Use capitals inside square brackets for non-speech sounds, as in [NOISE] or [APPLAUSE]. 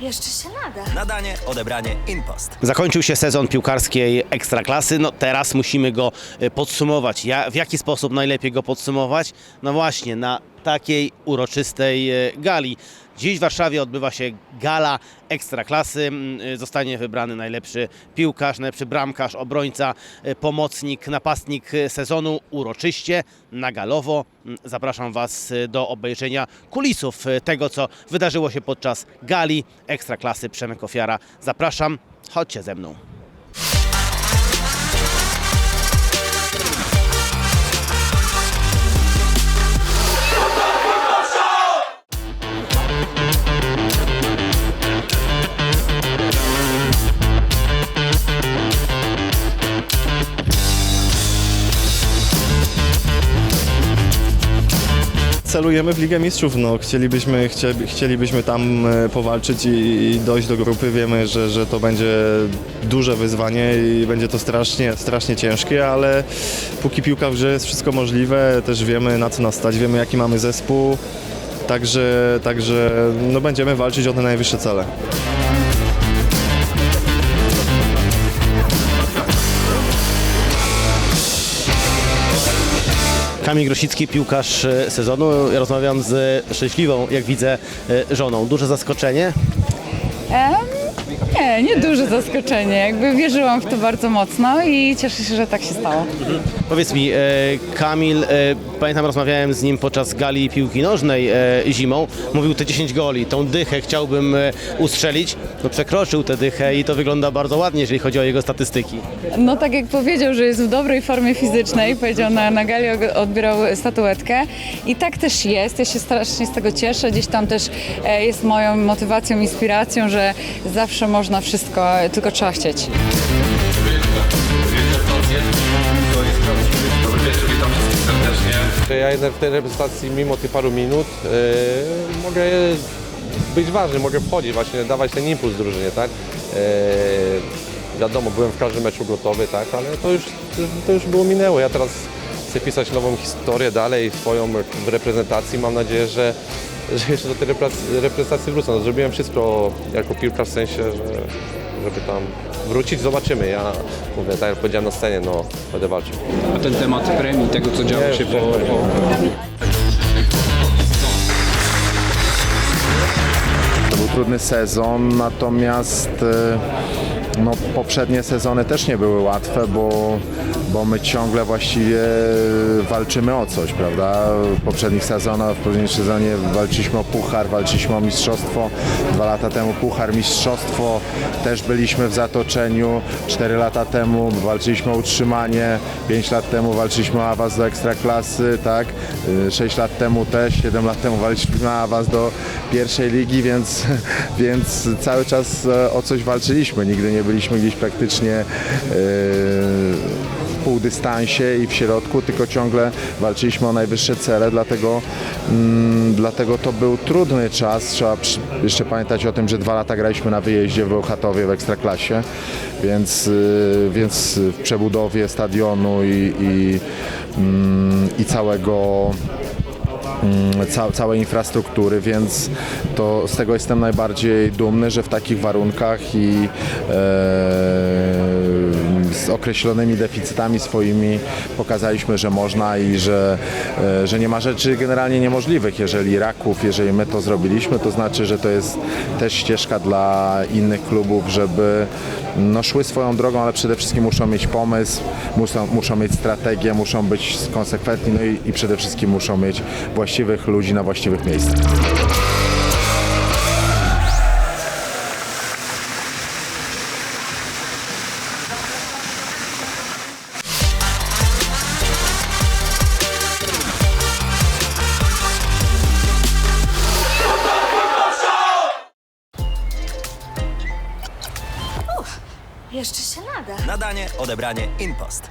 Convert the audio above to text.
Jeszcze się nada. Nadanie, odebranie, impost. Zakończył się sezon piłkarskiej Ekstraklasy. No teraz musimy go e, podsumować. Ja, w jaki sposób najlepiej go podsumować? No właśnie, na takiej uroczystej e, gali. Dziś w Warszawie odbywa się gala Ekstraklasy. Mm, e, Zostanie wybrany najlepszy piłkarz, najlepszy bramkarz, obrońca, e, pomocnik, napastnik sezonu uroczyście, na galowo. Mm, Zapraszam Was do obejrzenia kulisów tego, co wydarzyło się podczas gali Ekstraklasy Przemek Ofiara. Zapraszam, chodźcie ze mną. Celujemy w Ligę Mistrzów. No, chcielibyśmy, chcie, chcielibyśmy tam e, powalczyć i, i dojść do grupy. Wiemy, że, że to będzie duże wyzwanie i będzie to strasznie, strasznie ciężkie, ale póki piłka w grze jest wszystko możliwe, też wiemy na co nas stać, wiemy jaki mamy zespół. Także, także no, będziemy walczyć o te najwyższe cele. Kamil Grosicki, piłkarz e, sezonu. Ja rozmawiam z szczęśliwą, jak widzę, e, żoną. Duże zaskoczenie. Em, nie, nie duże zaskoczenie. Jakby wierzyłam w to bardzo mocno i cieszę się, że tak się stało. Powiedz mi, e, Kamil, e, pamiętam rozmawiałem z nim podczas gali piłki nożnej e, zimą. Mówił te 10 goli, tą dychę chciałbym e, ustrzelić. No przekroczył tę dychę i to wygląda bardzo ładnie, jeżeli chodzi o jego statystyki. No tak jak powiedział, że jest w dobrej formie fizycznej, powiedział na, na gali, odbierał statuetkę i tak też jest. Ja się strasznie z tego cieszę. Gdzieś tam też e, jest moją motywacją, inspiracją, że zawsze można wszystko, tylko trzeba chcieć. ja jednak w tej reprezentacji mimo tych paru minut e, mogę być ważny, mogę wchodzić, właśnie dawać ten impuls drużynie, tak? E, wiadomo, byłem w każdym meczu gotowy, tak, ale to już, to już było minęło. Ja teraz chcę pisać nową historię dalej, swoją w reprezentacji. Mam nadzieję, że, że jeszcze do tej repre- reprezentacji wrócę. No, zrobiłem wszystko jako piłkarz w sensie, że, żeby tam wrócić, zobaczymy. Ja mówię, tak jak powiedziałem na scenie, no będę walczył. A ten temat premii, tego co działo Nie, się po, po, To był trudny sezon, natomiast e, no, poprzednie sezony też nie były łatwe, bo, bo my ciągle właściwie walczymy o coś, prawda? W poprzednich sezonach, w poprzednim sezonie walczyliśmy o puchar, walczyliśmy o mistrzostwo, dwa lata temu puchar, mistrzostwo, też byliśmy w zatoczeniu, cztery lata temu walczyliśmy o utrzymanie, pięć lat temu walczyliśmy o awans do ekstraklasy, tak? Y, Sześć lat temu też, siedem lat temu walczyliśmy o awans do pierwszej ligi, więc, [LAUGHS] więc cały czas e, o coś walczyliśmy. Nigdy nie byliśmy gdzieś praktycznie e, w półdystansie i w środku, tylko ciągle walczyliśmy o najwyższe cele, dlatego, mm, dlatego to był trudny czas. Trzeba jeszcze pamiętać o tym, że dwa lata graliśmy na wyjeździe w Bełchatowie w Ekstraklasie, więc, y, więc w przebudowie stadionu i, i, mm, i całego ca, całej infrastruktury, więc to z tego jestem najbardziej dumny, że w takich warunkach i e, z określonymi deficytami swoimi pokazaliśmy, że można i że, e, że nie ma rzeczy generalnie niemożliwych. Jeżeli Raków, jeżeli my to zrobiliśmy, to znaczy, że to jest też ścieżka dla innych klubów, żeby no, szły swoją drogą, ale przede wszystkim muszą mieć pomysł, muszą, muszą mieć strategię, muszą być konsekwentni, no i, i przede wszystkim muszą mieć właściwych ludzi na właściwych miejscach. Jeszcze się nada. Nadanie, odebranie, impost.